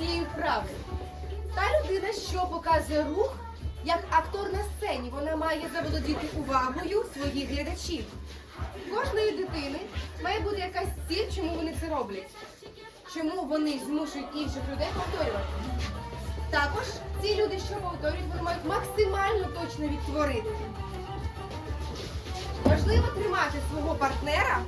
цією правди. Та людина, що показує рух, як актор на сцені, вона має заволодіти увагою своїх глядачів. Кожної дитини має бути якась ціль, чому вони це роблять, чому вони змушують інших людей повторювати. Також ці люди, що повторюють, вони мають максимально точно відтворити. Важливо тримати свого партнера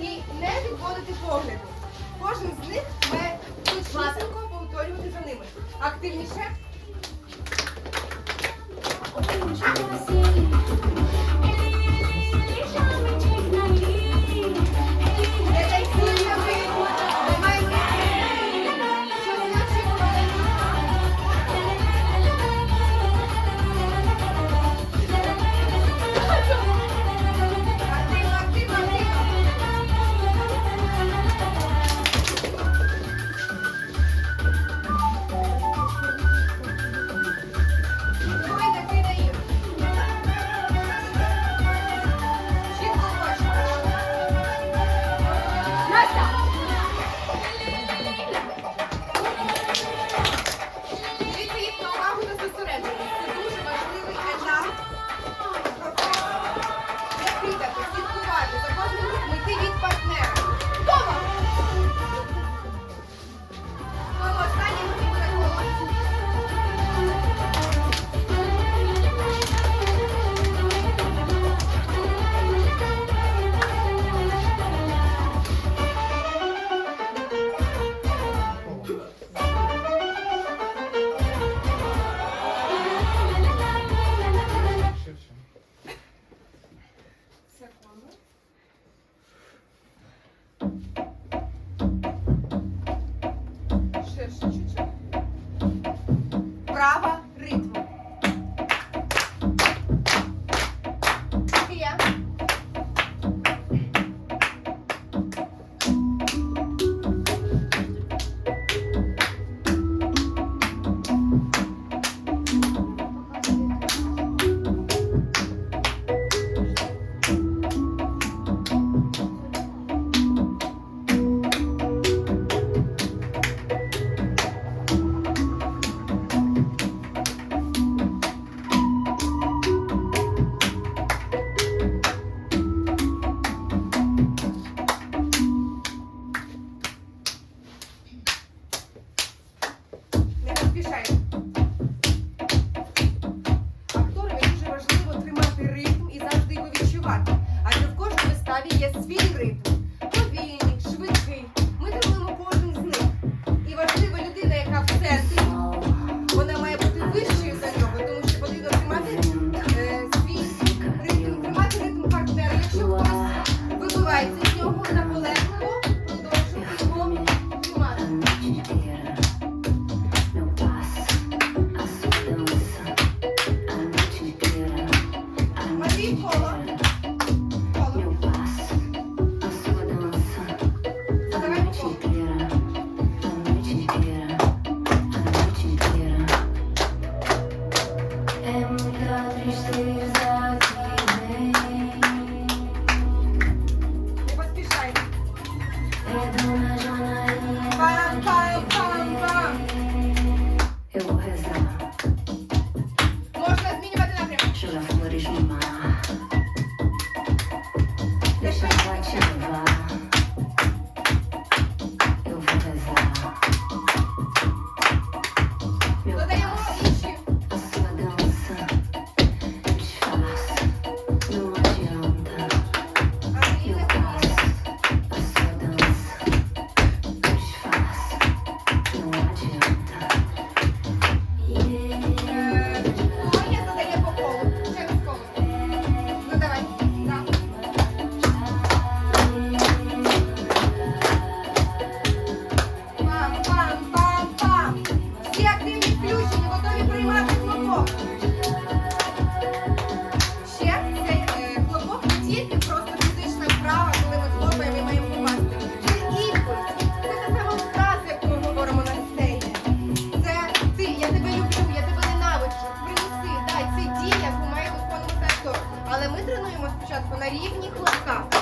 і не відводити погляду. Кожен з них має точнісінько повторювати за ними. Активніше. ปร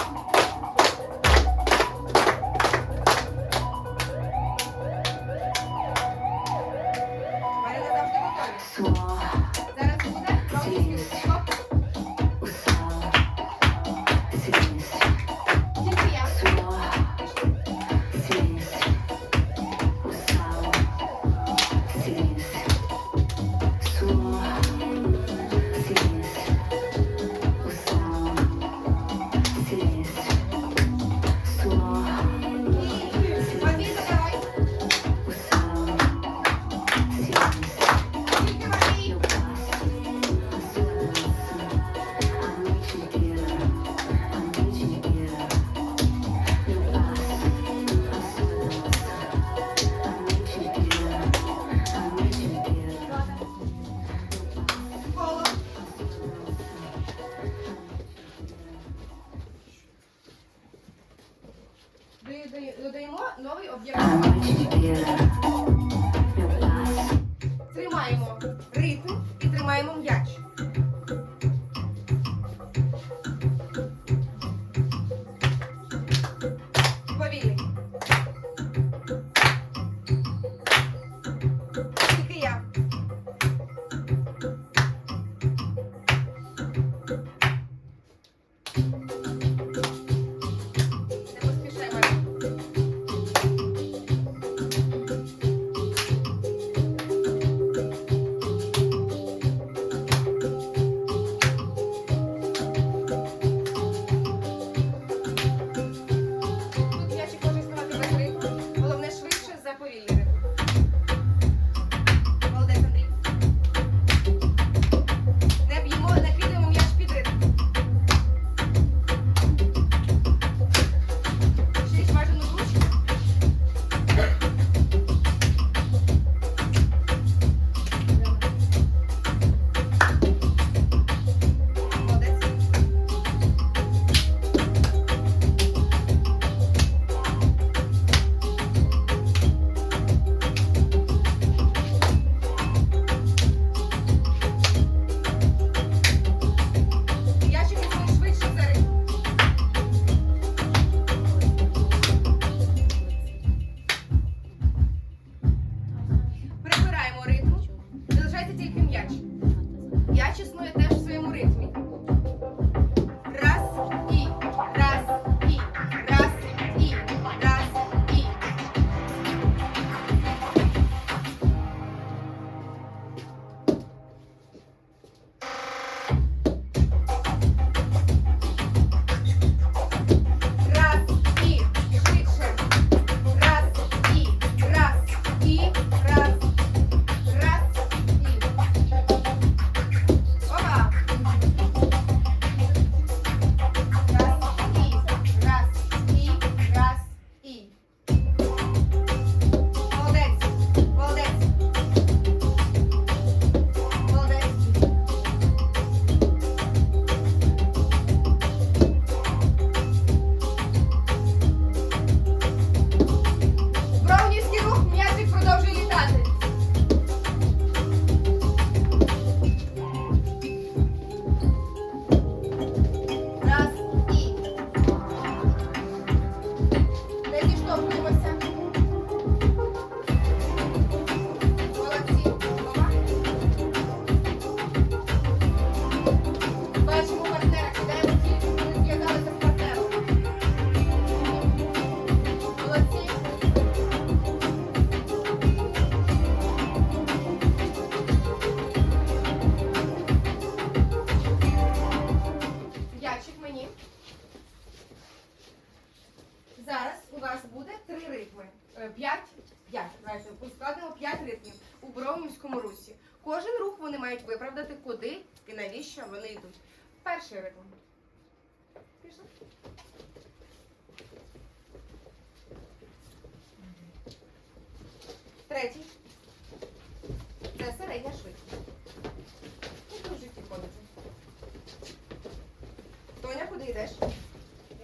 йдеш?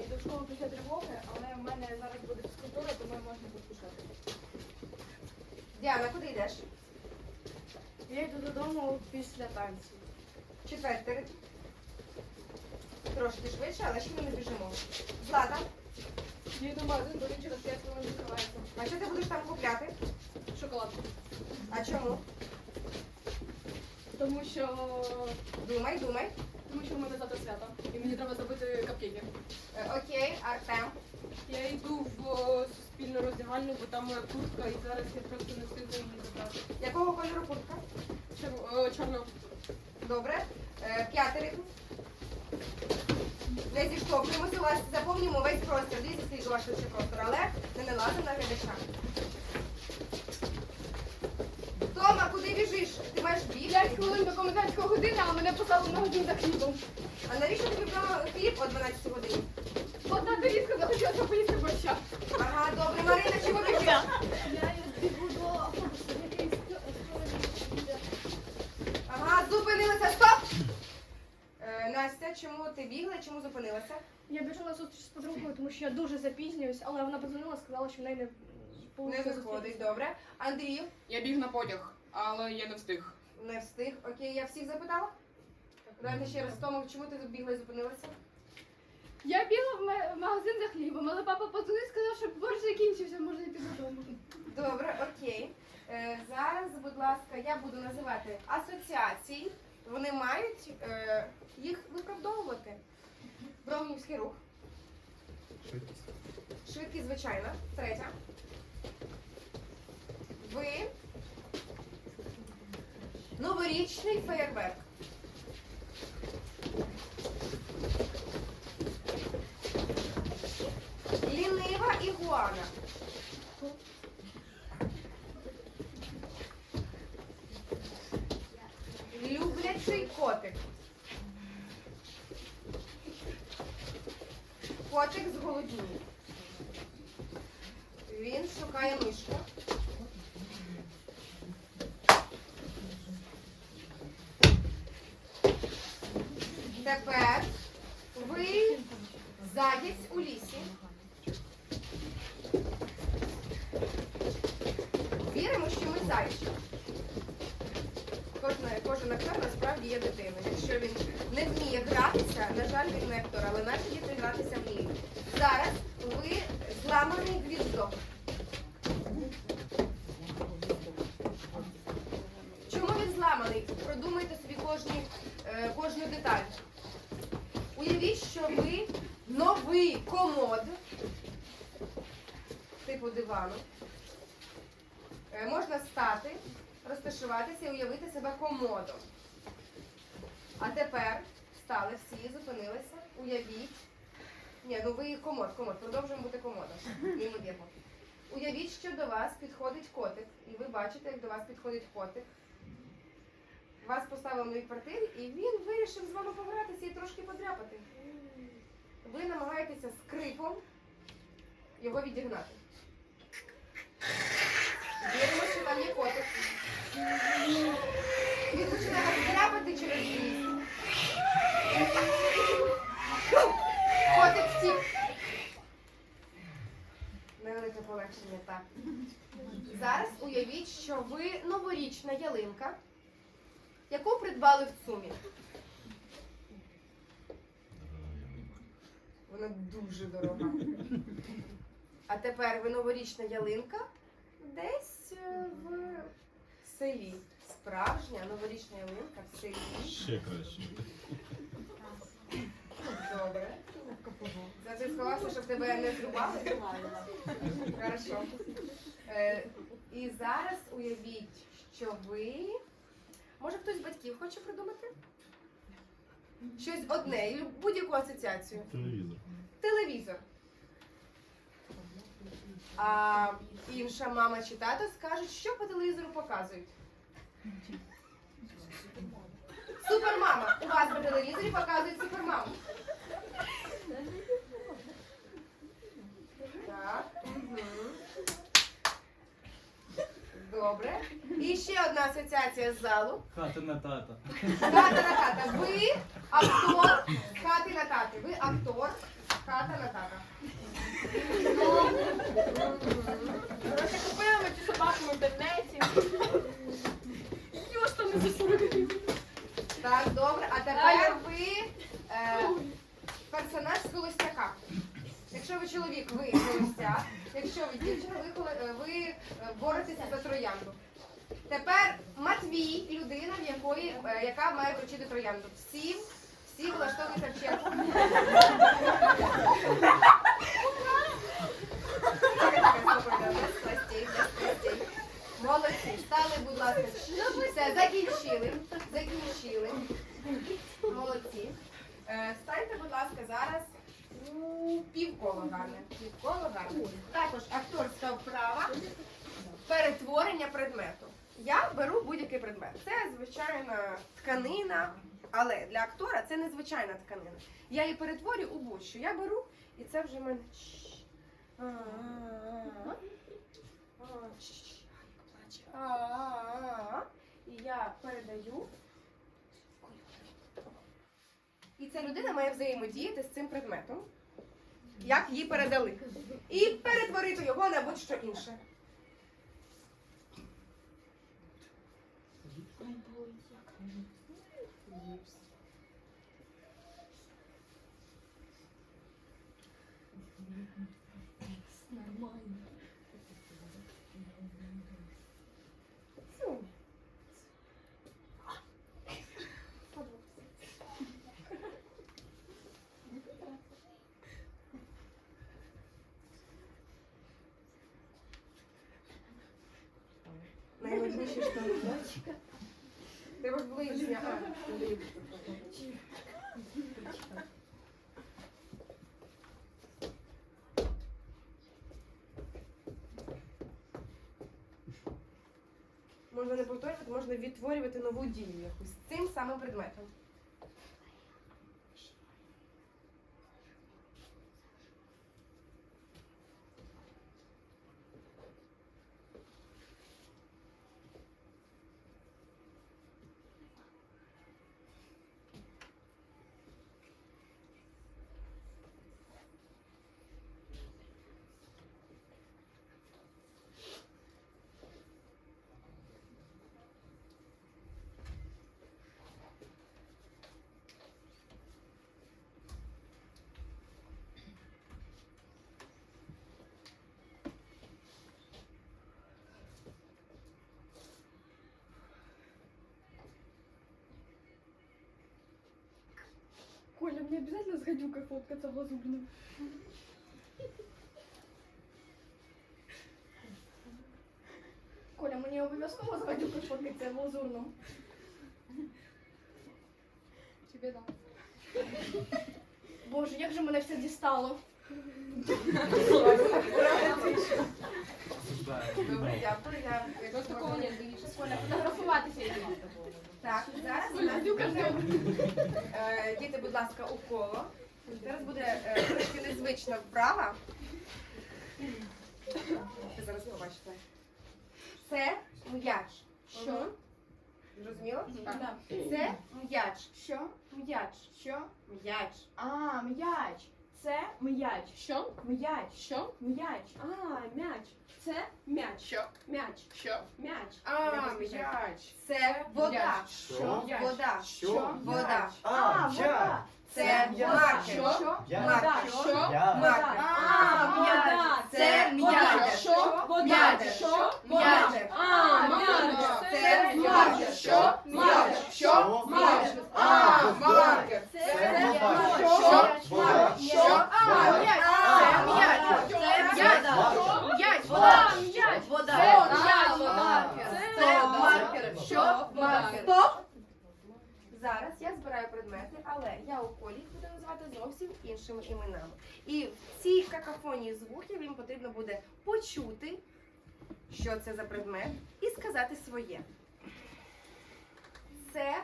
Я йду в школу після тривоги, але в мене зараз буде фізкультура, тому можна поспішати. Діана, куди йдеш? Я йду додому після танців. Четвертий. Трошки швидше, але ще ми не біжимо. Злата, Я йду в магазин, бо він через 5 хвилин закривається. а що ти будеш там купляти? Шоколадку. А чому? Тому що Думай, думай. Тому що в мене завтра свято. І мені треба зробити капкейки. Е, окей, Артем. Я йду в о, суспільну роздягальню, бо там моя куртка, і зараз я просто не встигну її забрати. Якого кольору куртка? Чор- о, Чорно. Добре. Е, п'ятий ритм. Не зіштовхуємося, у вас заповнюємо весь простір. Дивіться, скільки вашого ще простору, але не налазимо на глядача. Тома, куди біжиш? Ти маєш бігти? 5 хвилин до комендантської години, а мене послали на годину за хлібом. А навіщо тобі про хліб о 12 годині? Одна дорізка захотілася поїсти борща. Ага, добре, Марина, чого біжиш? Я бігу до автобусу, який Ага, зупинилася, стоп! Е, Настя, чому ти бігла і чому зупинилася? Я біжу на зустріч з подругою, тому що я дуже запізнююсь, але вона подзвонила, сказала, що в неї не Не виходить, добре. Андрію, Я біг на потяг, але я не встиг. не встиг. Окей, я всіх запитала? Давайте ще раз тому, чому ти бігла і зупинилася? Я бігла в ма- в магазин за хлібом, але папа подзвонив і сказав, що борщ закінчився, можна йти додому. Добре, окей. Е, зараз, будь ласка, я буду називати асоціації. Вони мають е, їх виправдовувати. Бровнівський рух. Швидкість. Швидкість, звичайно. Третя. Ви. Новорічний феєрверк. Лінива ігуана. Люблячий котик. Котик зголоднів. Він шукає мишку. Тепер ви заєць у лісі. Віримо, що ми зайчі. Кожен, актор насправді є дитиною. Якщо він не вміє гратися, на жаль, він не актор, але наші діти гратися вміють. Зараз ви зламаний гвіздок. Чому він зламаний? Продумайте собі кожні, е, кожну деталь. Уявіть, що ви новий комод, типу дивану. Е, Можна стати, розташуватися і уявити себе комодом. А тепер стали всі, зупинилися, уявіть. Ні, ну ви комод, комод, продовжуємо бути комодом. Неймовірно. Уявіть, що до вас підходить котик, і ви бачите, як до вас підходить котик. Вас поставили новій квартирі, і він вирішив з вами погратися і трошки подряпати. Ви намагаєтеся скрипом його відігнати. Віримо, що там є котик. Він починає дряпати через ліс. Котик втік. Невелике полегшення, так. Зараз уявіть, що ви новорічна ялинка, яку придбали в ЦУМі. Вона дуже дорога. А тепер ви новорічна ялинка десь е, в селі. Справжня новорічна ялинка в селі. Ще краще. Добре. Ти сховався, щоб тебе не зрубали? Хорошо. Е, і зараз уявіть, що ви. Може хтось з батьків хоче придумати? Щось одне, будь-яку асоціацію. Телевізор. Телевізор. А інша мама чи тато скажуть, що по телевізору показують. Супермама. У вас по телевізорі показують супермаму. Так. Угу. Добре. І ще одна асоціація з залу. Хата на тата. Хата на тата. Ви актор хати на тати. Ви актор хата на тата. Коротше, купили ми цю собаку в інтернеті. Ж там не за 40 гривень. Так, добре. А тепер ви е, персонаж з холостяка. Якщо ви чоловік, ви холостяк. Якщо ви дівчина, ви, холо- е, ви е, боретеся за троянду. Тепер Матвій, людина, в якої, е, яка має вручити троянду. Всі, всі влаштовуються в чергу. Без страстей, без страстей. Молодці, стали, будь ласка. Все, закінчили. Закінчили. Молодці. Е, Станьте, будь ласка, зараз у півколо гарне. Півколо гарне. Також акторська вправа. Перетворення предмету. Я беру будь-який предмет. Це звичайна тканина, але для актора це незвичайна тканина. Я її перетворюю у будь-що. Я беру, і це вже в мене. І я передаю. І ця людина має взаємодіяти з цим предметом, як їй передали, і перетворити його на будь-що інше. Цю. Найважніше, що Треба ж ближче. А, Можна не повторювати, можна відтворювати нову дію з цим самим предметом. Коля, мне обязательно с гадюкой фоткаться в лазурном? Коля, мені обов'язково з гадюкою фоткатися в лазурному. Тебе да. Боже, як же мене все дістало. Добре, дякую. Я Ось такого нет, дивіться. Коля, фотографуватися йдемо. Так, зараз у нас Е, діти, будь ласка, у коло. Зараз буде е, трошки незвична вправа. Ви зараз побачите. Це м'яч. Що? Зрозуміло? Це м'яч. Що? М'яч. Що? М'яч. А, м'яч. Це м'яч. Що? М'яч. Що? М'яч. А, м'яч. Це м'яч. Що? М'яч. Що? М'яч. А, м'яч. Це вода. Що? М'яч. Вода. Що? Вода. А, вода. Це маркер. Що? Маркер. Що? Маркер. А, вода. Це м'яч. Що? Вода. Що? М'яч. А, м'яч. Це маркер. Що? М'яч. Що? М'яч. А, маркер. Це м'яч. Що? М'яч. М'яч. М'яч. М'яч. М'яч. Маркер. Зараз я збираю предмети, але я у колі їх буду називати зовсім іншими іменами. І в цій какафонії звуків їм потрібно буде почути, що це за предмет, і сказати своє. Це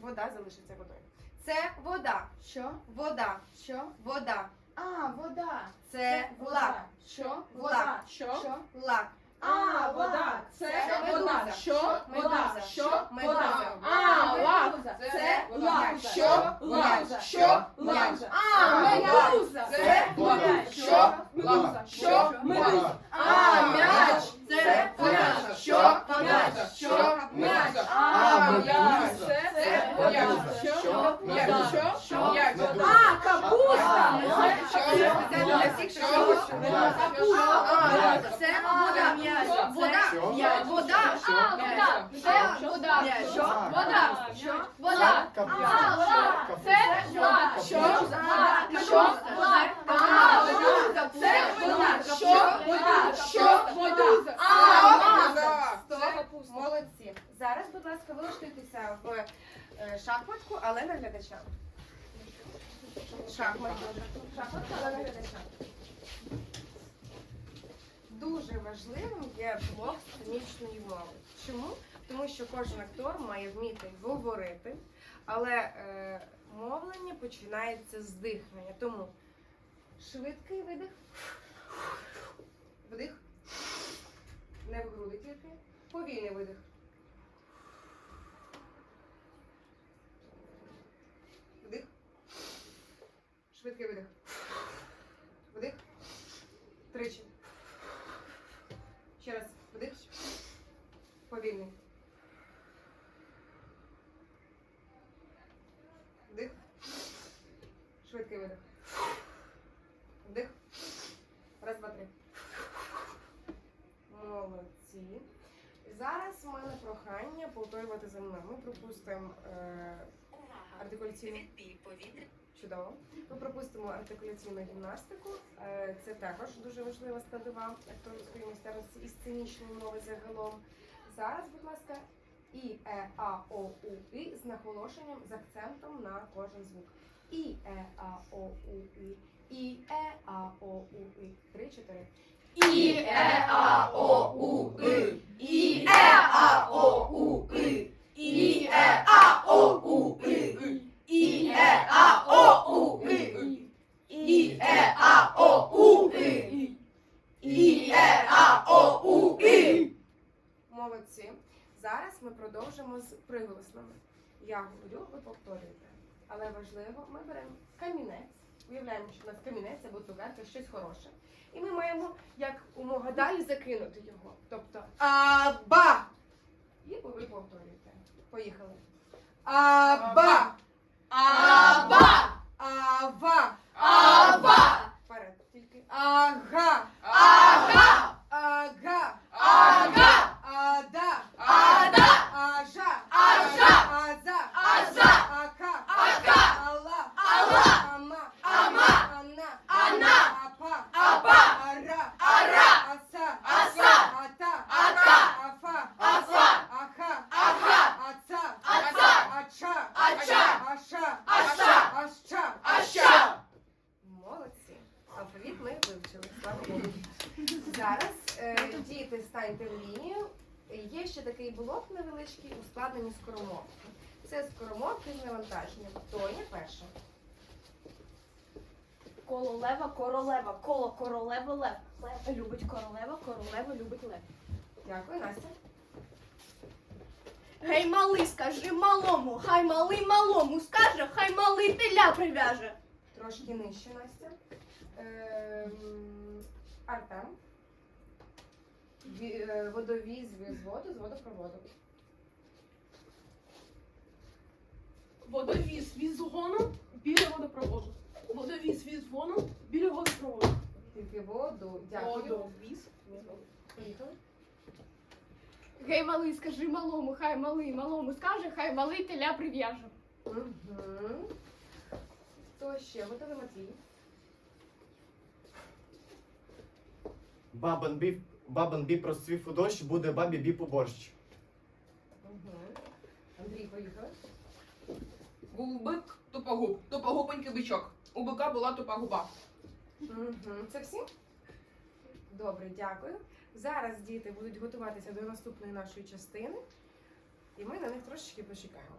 вода залишиться водою. Це вода. Що? Вода. Що? Вода. А, вода. Це лак. Що? Лак. Що? Лак. А, вода. Це вода. Що? Вода. Що? Вода. А, лак. Це лак. Що? Лак. Що? Лак. А, медуза. Це вода. Що? Медуза. Що? Медуза. А, м'яч. Це вода. Що? М'яч. Що? М'яч. А, м'яч. медуза. Це Це вода. медуза. Що? Що? М'яч. Медуза. Що? Що? М'яч. Медуза. А, капуста. Це для всіх, що хочуть. А, Це вода. М'яч. Вода. Що? М'яч. Вода. А, вода. Це вода. М'яч. Що? Вода. Що? Вода. Капуста. А, лак. Це лак. Що? Лак. Що? Що? Лак. А, вода. Це вода. Що? Вода. Що? Медуза. А, Медуза. Стоп. Молодці. Зараз, будь ласка, влаштуйтеся в е, шахматку, але на глядача. Шахматку. Шахматку, але на глядача. Дуже важливим є блок сценічної мови. Чому? Тому що кожен актор має вміти говорити, але е, мовлення починається з дихання. Тому швидкий видих, вдих, не в груди тільки, повільний видих. Вдих. Швидкий видих. Вдих. Тричі. Ще раз. Вдих. Повільний. Вдих. Швидкий видих. Вдих. Раз, два, три. Молодці. Зараз в мене прохання повторювати за мною. Ми пропустимо е, артикуляційну. Чудово. Ми пропустимо артикуляційну гімнастику. Е, Це також дуже важлива складова акторської майстерності і сценічної мови загалом. Зараз, будь ласка, і е, а о у і з наголошенням з акцентом на кожен звук. І е а о у і. І е а о у і. Три, чотири. І, е, а, о, у, и. І, е, а, о, у, и. І, е, а, о, у, и. І, е, а, о, у, и. І, е, а, о, у, и. І, е, а, о, у, и. Молодці. Зараз ми продовжимо з приголосними. Я говорю, ви повторюєте. Але важливо, ми беремо камінець. Уявляємо, що у нас камінець або цукерка, щось хороше. І ми маємо як умога далі закинути його. Тобто аба. І ви повторюєте. Поїхали. Аба. Аба. Ава. Ава. Вперед. Тільки ага. Ага. Ага. Ага. Ада. Ада. Ажа. Ажа. Аза. Аза. Ача. Ача. Аша. Аша. Аща. Аща. Молодці. Алфавіт ми вивчили. Слава Богу. Зараз е, діти станьте в лінію. Є ще такий блок невеличкий ускладнені скоромовки. Це скоромовки з навантаженням. Тоня перша. Коло лева, королева, коло королева, лев. Лев любить королева, королева любить лев. Дякую, Настя. Гей, малий, скажи малому, хай малий малому скаже, хай малий теля прив'яже. Трошки нижче, Настя. Ем, Артем. Ві- е, Водовіз з воду з водопроводу. Водовіз візгону біля водопроводу. Водовіз візгону біля водопроводу. Тільки воду. Дякую. Водовіз. Поїхали. Гей, малий, скажи малому, хай малий малому скаже, хай малий теля прив'яже. Угу. Хто ще? Готовий Матвій. Бабин біп, бабин біп розцвів у дощ, буде бабі біп у борщ. Угу. Андрій, поїхали. Був бик, тупогуб, тупогубенький бичок. У бика була тупа губа. Угу. Це всі? Добре, дякую. Зараз діти будуть готуватися до наступної нашої частини, і ми на них трошечки почекаємо.